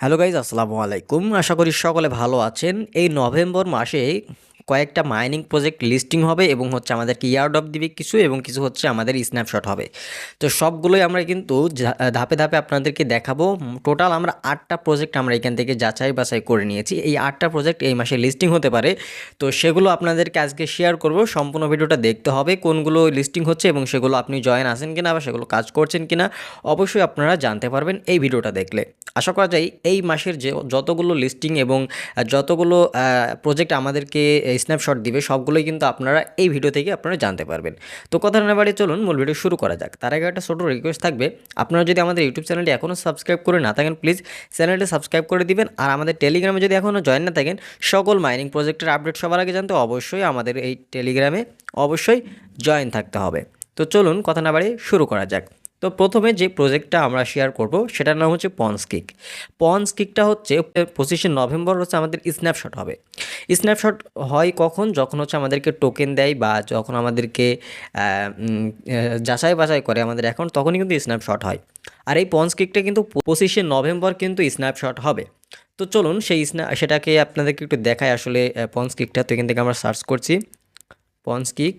Hello guys আসসালামু আলাইকুম। আশা করি সকলে ভালো আছেন। এই নভেম্বর মাসে কয়েকটা মাইনিং প্রজেক্ট লিস্টিং হবে এবং হচ্ছে আমাদেরকে ইয়ার্ড অফ দিবে কিছু এবং কিছু হচ্ছে আমাদের স্ন্যাপশট হবে। তো সবগুলোই আমরা কিন্তু ধাপে ধাপে আপনাদেরকে দেখাবো। টোটাল আমরা আটটা প্রজেক্ট আমরা এখান থেকে যাচাই বাছাই করে নিয়েছি। এই আটটা প্রজেক্ট এই মাসে লিস্টিং হতে পারে। তো সেগুলো আপনাদেরকে আজকে শেয়ার করব। সম্পূর্ণ ভিডিওটা দেখতে হবে কোনগুলো লিস্টিং হচ্ছে এবং সেগুলো আপনি জয়েন আছেন কিনা বা সেগুলো কাজ করছেন কিনা অবশ্যই আপনারা জানতে পারবেন এই ভিডিওটা দেখলে। আশা করা যায় এই মাসের যে যতগুলো লিস্টিং এবং যতগুলো প্রজেক্ট আমাদেরকে স্ন্যাপশট দিবে, সবগুলোই কিন্তু আপনারা এই ভিডিও থেকে আপনারা জানতে পারবেন। তো কথা না বাড়ি চলুন, মূল ভিডিও শুরু করা যাক। তার আগে একটা ছোটো রিকোয়েস্ট থাকবে, আপনারা যদি আমাদের ইউটিউব চ্যানেলটি এখনও সাবস্ক্রাইব করে না থাকেন প্লিজ চ্যানেলটি সাবস্ক্রাইব করে দিবেন। আর আমাদের টেলিগ্রামে যদি এখনও জয়েন না থাকেন, সকল মাইনিং প্রজেক্টের আপডেট সবার আগে জানতে অবশ্যই আমাদের এই টেলিগ্রামে অবশ্যই জয়েন থাকতে হবে। তো চলুন, কথা না বাড়িয়ে শুরু করা যাক। তো প্রথমে যে প্রজেক্টটা আমরা শেয়ার করব, সেটার নাম হচ্ছে পন্স কিক পন্স কিকটা হচ্ছে, পঁচিশে নভেম্বর হচ্ছে আমাদের স্ন্যাপশট হবে। স্ন্যাপশট হয় কখন? যখন হচ্ছে আমাদেরকে টোকেন দেয় বা যখন আমাদেরকে যাচাই বাছাই করে আমাদের অ্যাকাউন্ট তখনই কিন্তু স্ন্যাপশট হয়। আর এই পন্স কিকটা কিন্তু পঁচিশে নভেম্বর কিন্তু স্ন্যাপশট হবে। তো চলুন সেই স্ন্যা সেটাকে আপনাদেরকে একটু দেখায় আসলে পন্স কিকটা তো এখান থেকে আমরা সার্চ করছি। পন্স কিক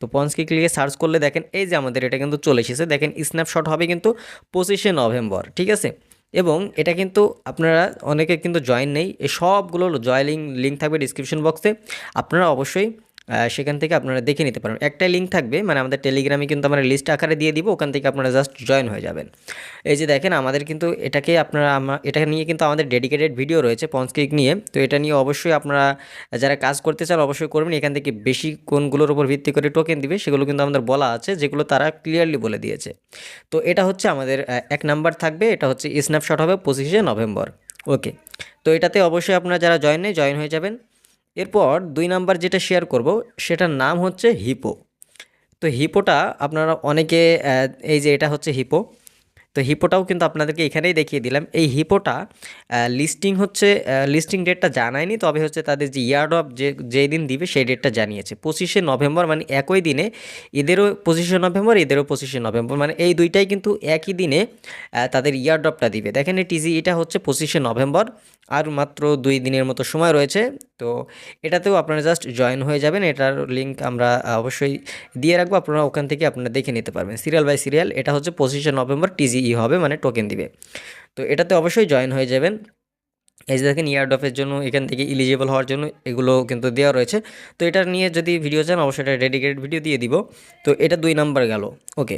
তো পন্সকে ক্লিকে সার্চ করলে দেখেন, এই যে আমাদের এটা কিন্তু চলে এসেছে। দেখেন স্ন্যাপশট হবে কিন্তু পঁচিশে নভেম্বর, ঠিক আছে? এবং এটা কিন্তু আপনারা, অনেকে কিন্তু জয়েন নেই। এই সবগুলো জয়লিং লিঙ্ক থাকবে ডিসক্রিপশন বক্সে আপনারা অবশ্যই সেখান থেকে আপনারা দেখে নিতে পারেন। একটাই লিঙ্ক থাকবে মানে আমাদের টেলিগ্রামে কিন্তু আমরা লিস্ট আকারে দিয়ে দিব, ওখান থেকে আপনারা জাস্ট জয়েন হয়ে যাবেন। এই যে দেখেন, আমাদের কিন্তু এটাকে আপনারা এটা নিয়ে কিন্তু আমাদের ডেডিকেটেড ভিডিও রয়েছে পঞ্চকিক নিয়ে। তো এটা নিয়ে অবশ্যই আপনারা যারা কাজ করতে চান, অবশ্যই করবেন। এখান থেকে বেশি কোনগুলোর উপর ভিত্তি করে টোকেন দিবে, সেগুলো কিন্তু আমাদের বলা আছে, যেগুলো তারা ক্লিয়ারলি বলে দিয়েছে। তো এটা হচ্ছে আমাদের এক নাম্বার থাকবে, এটা হচ্ছে স্ন্যাপশট হবে পঁচিশে নভেম্বর। ওকে তো এটাতে অবশ্যই আপনারা যারা জয়েন নেই জয়েন হয়ে যাবেন। এরপর দুই নাম্বার যেটা শেয়ার করব, সেটার নাম হচ্ছে হিপো। তো হিপোটা আপনারা অনেকে এই যে এটা হচ্ছে হিপো। তো হিপোটাও কিন্তু আপনাদেরকে এখানেই দেখিয়ে দিলাম। এই হিপোটা লিস্টিং হচ্ছে লিস্টিং ডেটটা জানায়নি, তবে হচ্ছে তাদের যে ইয়ার্ড অফ যে যেই দিন দিবে সেই ডেটটা জানিয়েছে। পঁচিশে নভেম্বর মানে একই দিনে এদেরও, পঁচিশে নভেম্বর, এদেরও পঁচিশে নভেম্বর মানে এই দুইটাই কিন্তু একই দিনে তাদের ইয়ার্ড অফটা দিবে। দেখেন এই টিজি এটা হচ্ছে পঁচিশে নভেম্বর, আর মাত্র দুই দিনের মতো সময় রয়েছে। তো এটাতেও আপনারা জাস্ট জয়েন হয়ে যাবেন, এটার লিঙ্ক আমরা অবশ্যই দিয়ে রাখব, আপনারা ওখান থেকে আপনারা দেখে নিতে পারবেন। সিরিয়াল বাই সিরিয়াল এটা হচ্ছে পঁচিশে নভেম্বর টিজিই হবে মানে টোকেন দিবে। তো এটাতে অবশ্যই জয়েন হয়ে যাবেন। এই যে দেখেন ইয়ার্ড অফের জন্য, এখান থেকে ইলিজিবল হওয়ার জন্য এগুলো কিন্তু দেওয়া রয়েছে। তো এটা নিয়ে যদি ভিডিও চান, অবশ্যই এটা ডেডিকেটেড ভিডিও দিয়ে দিব। তো এটা দুই নাম্বার গেল ওকে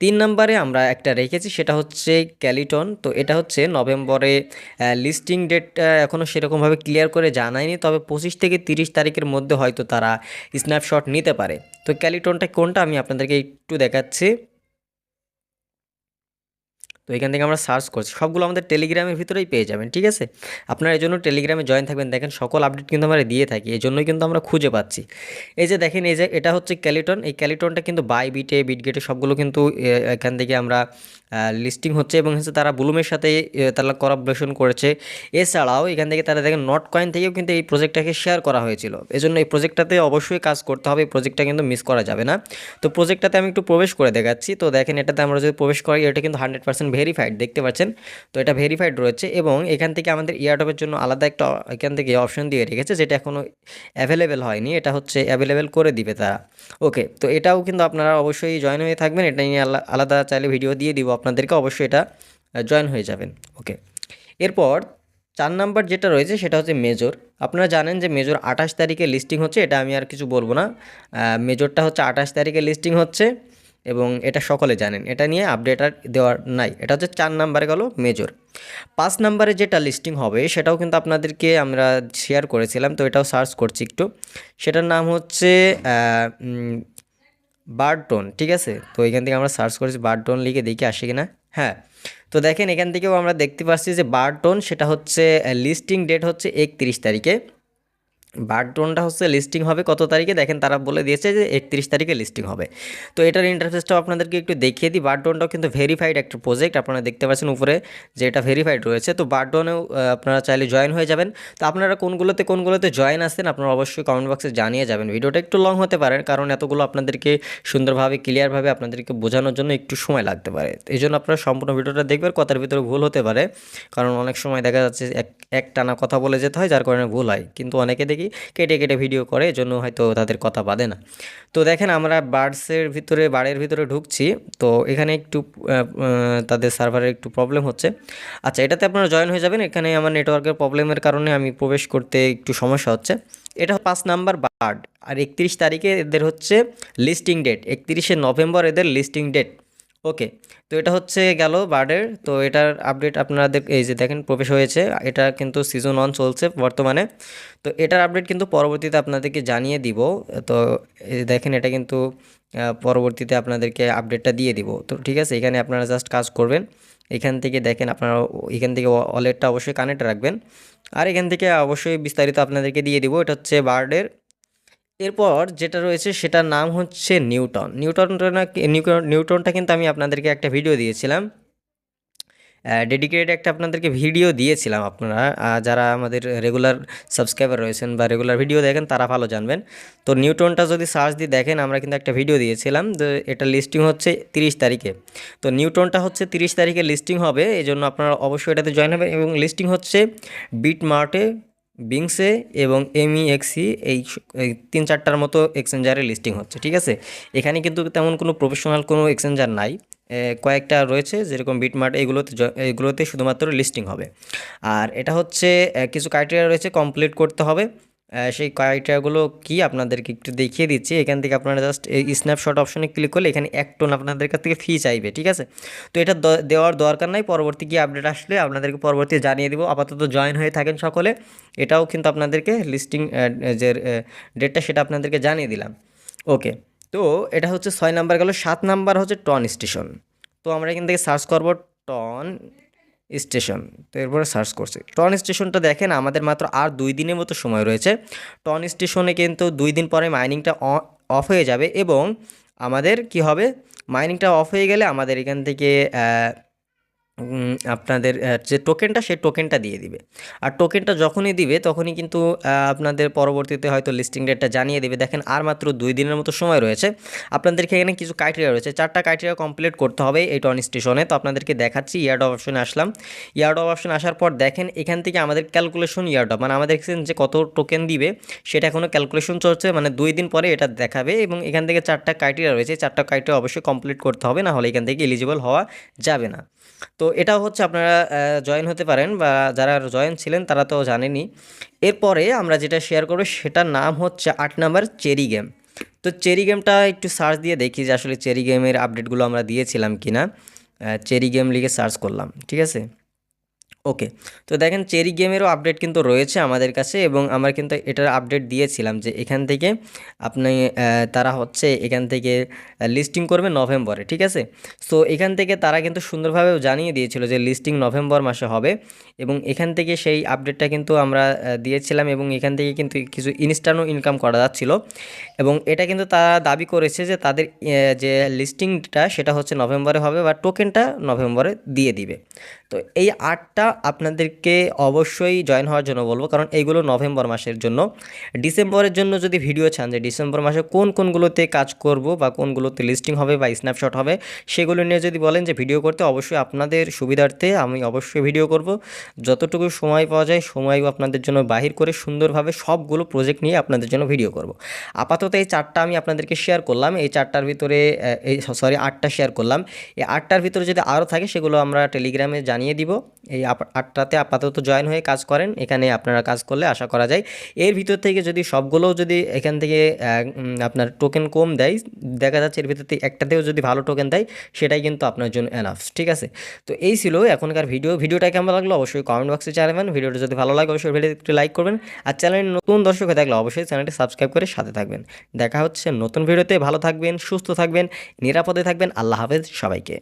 তিন নম্বরে আমরা একটা রেখেছি, সেটা হচ্ছে ক্যালিটন তো এটা হচ্ছে নভেম্বরে লিস্টিং ডেটটা এখনও সেরকমভাবে ক্লিয়ার করে জানায়নি, তবে পঁচিশ থেকে তিরিশ তারিখের মধ্যে হয়তো তারা স্ন্যাপশট নিতে পারে। তো ক্যালিটনটা কোনটা, আমি আপনাদেরকে একটু দেখাচ্ছি। তো এখান থেকে আমরা সার্চ করছি। সবগুলো আমাদের টেলিগ্রামের ভিতরেই পেয়ে যাবেন, ঠিক আছে? আপনারা এই জন্য টেলিগ্রামে জয়েন থাকবেন। দেখেন, সকল আপডেট কিন্তু আমরা দিয়ে থাকি, এই জন্যই কিন্তু আমরা খুঁজে পাচ্ছি। এই যে দেখেন, এই যে এটা হচ্ছে ক্যালিটন এই ক্যালিটনটা কিন্তু বাই বিটে বিটগেটে সবগুলো কিন্তু এখান থেকে আমরা লিস্টিং হচ্ছে এবং হচ্ছে তারা ব্লুমের সাথে তারা করাবরেশন করেছে। এছাড়াও এখান থেকে তারা দেখেন নট কয়েন থেকেও কিন্তু এই প্রজেক্টটাকে শেয়ার করা হয়েছিল। এজন্য এই প্রজেক্টটাতে অবশ্যই কাজ করতে হবে, এই প্রজেক্টটা কিন্তু মিস করা যাবে না। তো প্রজেক্টটাতে আমি একটু প্রবেশ করে দেখাচ্ছি। তো দেখেন, এটাতে আমরা যদি প্রবেশ করি, এটা কিন্তু হান্ড্রেড পার্সেন্ট ভেরিফাইড দেখতে পাচ্ছেন? তো এটা ভেরিফাইড রয়েছে এবং এখান থেকে আমাদের ইয়ারটপের জন্য আলাদা একটা, এখান থেকে অপশন দিয়ে রেখেছে যেটা এখনও অ্যাভেলেবেল হয়নি। এটা হচ্ছে অ্যাভেলেবেল করে দিবে তারা। ওকে তো এটাও কিন্তু আপনারা অবশ্যই জয়েন হয়ে থাকবেন। এটা নিয়ে আলা- আলাদা চাইলে ভিডিও দিয়ে দিব আপনাদেরকে, অবশ্যই এটা জয়েন হয়ে যাবেন। ওকে এরপর চার নাম্বার যেটা রয়েছে সেটা হচ্ছে মেজর আপনারা জানেন যে মেজর আঠাশ তারিখে লিস্টিং হচ্ছে, এটা আমি আর কিছু বলব না। মেজরটা হচ্ছে আঠাশ তারিখে লিস্টিং হচ্ছে। এবং এটা সকলে জানেন। এটা নিয়ে আপডেট আর দেওয়ার নাই। এটা হচ্ছে চার নাম্বারে গেল মেজর পাঁচ নাম্বারে যেটা লিস্টিং হবে, সেটাও কিন্তু আপনাদেরকে আমরা শেয়ার করেছিলাম, তো এটাও সার্চ করছি একটু। সেটার নাম হচ্ছে বারটোন ঠিক আছে? তো এখান থেকে আমরা সার্চ করেছি বারটোন লিখে দেখি আসে কিনা। হ্যাঁ তো দেখেন এখান থেকেও আমরা দেখতে পাচ্ছি যে বারটোন সেটা হচ্ছে লিস্টিং ডেট হচ্ছে একত্রিশ তারিখে। বারডোনটা হচ্ছে লিস্টিং হবে কত তারিখে? দেখেন, তারা বলে দিয়েছে যে একত্রিশ তারিখে লিস্টিং হবে। তো এটার ইন্টারফেসটাও আপনাদেরকে একটু দেখিয়ে দিই। বারডোনটাও কিন্তু ভেরিফাইড একটা প্রজেক্ট আপনারা দেখতে পাচ্ছেন উপরে যে এটা ভেরিফাইড রয়েছে। তো বারডোনেও আপনারা চাইলে জয়েন হয়ে যাবেন। তো আপনারা কোনগুলোতে কোনগুলোতে জয়েন আসছেন আপনারা অবশ্যই কমেন্ট বক্সে জানিয়ে যাবেন। ভিডিওটা একটু লং হতে পারে, কারণ এতগুলো আপনাদেরকে সুন্দরভাবে ক্লিয়ারভাবে আপনাদেরকে বোঝানোর জন্য একটু সময় লাগতে পারে। এই জন্য আপনারা সম্পূর্ণ ভিডিওটা দেখবেন, কথার ভিতরে ভুল হতে পারে। কারণ অনেক সময় দেখা যাচ্ছে এক এক টানা কথা বলে যেতে হয়, যার কারণে ভুল হয়। কিন্তু অনেকে দেখি কেটে কেটে ভিডিও করে, এজন্য হয়তো তাদের কথা বাদে না। তো দেখেন আমরা বার্ডসের ভিতরে বাড়ের ভিতরে ঢুকছি, তো এখানে একটু তাদের সার্ভারের একটু প্রবলেম হচ্ছে। আচ্ছা এটাতে আপনারা জয়েন হয়ে যাবেন, এখানে আমার নেটওয়ার্কের প্রবলেমের কারণে আমি প্রবেশ করতে একটু সমস্যা হচ্ছে। এটা পাঁচ নাম্বার বার্ড, আর একত্রিশ তারিখে এদের হচ্ছে লিস্টিং ডেট একত্রিশে নভেম্বর এদের লিস্টিং ডেট ওকে, তো এটা হচ্ছে গেল বার্ডের। তো এটার আপডেট আপনাদের এই যে দেখেন প্রবেশ হয়েছে। এটা কিন্তু সিজন ওয়ান চলছে বর্তমানে। তো এটার আপডেট কিন্তু পরবর্তীতে আপনাদেরকে জানিয়ে দিব। তো দেখেন এটা কিন্তু পরবর্তীতে আপনাদেরকে আপডেটটা দিয়ে দিব। তো ঠিক আছে, এখানে আপনারা জাস্ট কাজ করবেন। এখান থেকে দেখেন আপনারা এখান থেকে ওয়ালেটটা অবশ্যই কানেক্ট রাখবেন। আর এখান থেকে অবশ্যই বিস্তারিত আপনাদেরকে দিয়ে দিব। এটা হচ্ছে বার্ডের এরপর যেটা রয়েছে সেটার নাম হচ্ছে নিউটন। নিউটনটা নিউটনটা কিন্তু আমি আপনাদেরকে একটা ভিডিও দিয়েছিলাম। ডেডিকেটেড একটা আপনাদেরকে ভিডিও দিয়েছিলাম আপনারা। যারা আমাদের রেগুলার সাবস্ক্রাইবার রয়েছেন বা রেগুলার ভিডিও দেখেন, তারা ভালো জানবেন। তো নিউটনটা যদি সার্চ দিয়ে দেখেন, আমরা কিন্তু একটা ভিডিও দিয়েছিলাম। তো এটা লিস্টিং হচ্ছে তিরিশ তারিখে। তো নিউটনটা হচ্ছে তিরিশ তারিখে লিস্টিং হবে এই জন্য আপনারা অবশ্যই এটাতে জয়েন হবেন। এবং লিস্টিং হচ্ছে বিট মার্টে বিংসে এবং এমইএক্সি এই স- এই তিন চারটার মতো এক্সচেঞ্জারে লিস্টিং হচ্ছে, ঠিক আছে? এখানে কিন্তু তেমন কোনো প্রফেশনাল কোনো এক্সচেঞ্জার নাই। কয়েকটা রয়েছে যেরকম বিটমার্ট এগুলোতে এগুলোতে শুধুমাত্র লিস্টিং হবে। আর এটা হচ্ছে কিছু ক্রাইটেরিয়া রয়েছে কমপ্লিট করতে হবে। সেই ক্রাইটেরিয়াগুলো কি আপনাদেরকে একটু দেখিয়ে দিচ্ছি। এখান থেকে আপনারা জাস্ট এই স্ন্যাপশট অপশনে ক্লিক করলে এখানে এক টোন আপনাদের কাছ থেকে ফি চাইবে, ঠিক আছে? তো এটা দেওয়ার দরকার নাই, পরবর্তী কি আপডেট আসলে আপনাদেরকে পরবর্তী জানিয়ে দেবো। আপাতত জয়েন হয়ে থাকেন সকলে। এটাও কিন্তু আপনাদেরকে লিস্টিং যে ডেটটা সেটা আপনাদেরকে জানিয়ে দিলাম। ওকে তো এটা হচ্ছে ছয় নাম্বার গেল। সাত নাম্বার হচ্ছে টন স্টেশন তো আমরা এখান থেকে সার্চ করব টন স্টেশন। তো এরপরে সার্চ করছি। টন স্টেশনটা দেখেন, আমাদের মাত্র আর দুই দিনের মতো সময় রয়েছে। টন স্টেশনে কিন্তু দুই দিন পরে মাইনিংটা অফ হয়ে যাবে এবং আমাদের কি হবে? মাইনিংটা অফ হয়ে গেলে আমাদের এখান থেকে আপনাদের যে টোকেনটা সেই টোকেনটা দিয়ে দিবে। আর টোকেনটা যখনই দিবে, তখনই কিন্তু আপনাদের পরবর্তীতে হয়তো লিস্টিং ডেটটা জানিয়ে দেবে। দেখেন, আর মাত্র দুই দিনের মতো সময় রয়েছে। আপনাদেরকে এখানে কিছু ক্রাইটেরিয়া রয়েছে। চারটা ক্রাইটেরিয়া কমপ্লিট করতে হবে এই টন স্টেশনে। তো আপনাদেরকে দেখাচ্ছি, ইয়ার্ড অপশনে আসলাম। ইয়ার্ড অপশন আসার পর দেখেন, এখান থেকে আমাদের ক্যালকুলেশন ইয়ার্ড মানে আমাদের যে কত টোকেন দিবে, সেটা এখনও ক্যালকুলেশন চলছে। মানে দুই দিন পরে এটা দেখাবে এবং এখান থেকে চারটা ক্রাইটেরিয়া রয়েছে। চারটা ক্রাইটেরিয়া অবশ্যই কমপ্লিট করতে হবে, না হলে এখান থেকে এলিজিবল হওয়া যাবে না। তো এটাও হচ্ছে আপনারা জয়েন হতে পারেন বা যারা জয়েন ছিলেন তারা তো জানেনি এরপরে আমরা যেটা শেয়ার করব সেটার নাম হচ্ছে আট নাম্বার চেরি গেম। তো চেরি গেমটা একটু সার্চ দিয়ে দেখি যে আসলে চেরি গেমের আপডেটগুলো আমরা দিয়েছিলাম কি না চেরি গেম লিখে সার্চ করলাম, ঠিক আছে? ওকে। তো দেখেন, চেরি গেমেরও আপডেট কিন্তু রয়েছে আমাদের কাছে এবং আমরা কিন্তু এটার আপডেট দিয়েছিলাম যে এখান থেকে আপনি তারা হচ্ছে এখান থেকে লিস্টিং করবে নভেম্বরে, ঠিক আছে? সো এখান থেকে তারা কিন্তু সুন্দরভাবে জানিয়ে দিয়েছিল যে লিস্টিং নভেম্বর মাসে হবে এবং এখান থেকে সেই আপডেটটা কিন্তু আমরা দিয়েছিলাম এবং এখান থেকে কিন্তু কিছু ইনস্ট্যান্টও ইনকাম করা যাচ্ছিল এবং এটা কিন্তু তারা দাবি করেছে যে তাদের যে লিস্টিংটা সেটা হচ্ছে নভেম্বরে হবে বা টোকেনটা নভেম্বরে দিয়ে দিবে। তো এই আটটা আপনাদেরকে অবশ্যই জয়েন হওয়ার জন্য বলব, কারণ এইগুলো নভেম্বর মাসের জন্য। ডিসেম্বরের জন্য যদি ভিডিও চান যে ডিসেম্বর মাসে কোন কোনগুলোতে কাজ করব বা কোনগুলোতে লিস্টিং হবে বা স্ন্যাপশট হবে, সেগুলো নিয়ে যদি বলেন যে ভিডিও করতে, অবশ্যই আপনাদের সুবিধার্থে আমি অবশ্যই ভিডিও করব। যতটুকু সময় পাওয়া যায় সময় আপনাদের জন্য বাহির করে সুন্দরভাবে সবগুলো প্রজেক্ট নিয়ে আপনাদের জন্য ভিডিও করব। আপাতত এই চারটা আমি আপনাদেরকে শেয়ার করলাম, এই চারটার ভিতরে এই সরি আটটা শেয়ার করলাম। এই আটটার ভিতরে যদি আরও থাকে, সেগুলো আমরা টেলিগ্রামে জানিয়ে দিব। এই আটটাতে আপাতত জয়েন হয়ে কাজ করেন, এখানে আপনারা কাজ করলে আশা করা যায়। এর ভিতর থেকে যদি সবগুলো যদি এখান থেকে আপনার টোকেন কম দেয়, দেখা যাচ্ছে এর ভিতর থেকে একটাতেও যদি ভালো টোকেন দেয়, সেটাই কিন্তু আপনার জন্য এনাফ ঠিক আছে? তো এই ছিল এখনকার ভিডিও ভিডিওটা কেমন লাগল অবশ্যই কমেন্ট বক্সে জানাবেন। ভিডিওটা যদি ভালো লাগে, অবশ্যই ভিডিও একটু লাইক করবেন। আর চ্যানেলে নতুন দর্শক হয়ে থাকলে অবশ্যই চ্যানেলটি সাবস্ক্রাইব করে সাথে থাকবেন। দেখা হচ্ছে নতুন ভিডিওতে ভালো থাকবেন, সুস্থ থাকবেন, নিরাপদে থাকবেন। আল্লাহ হাফেজ সবাইকে।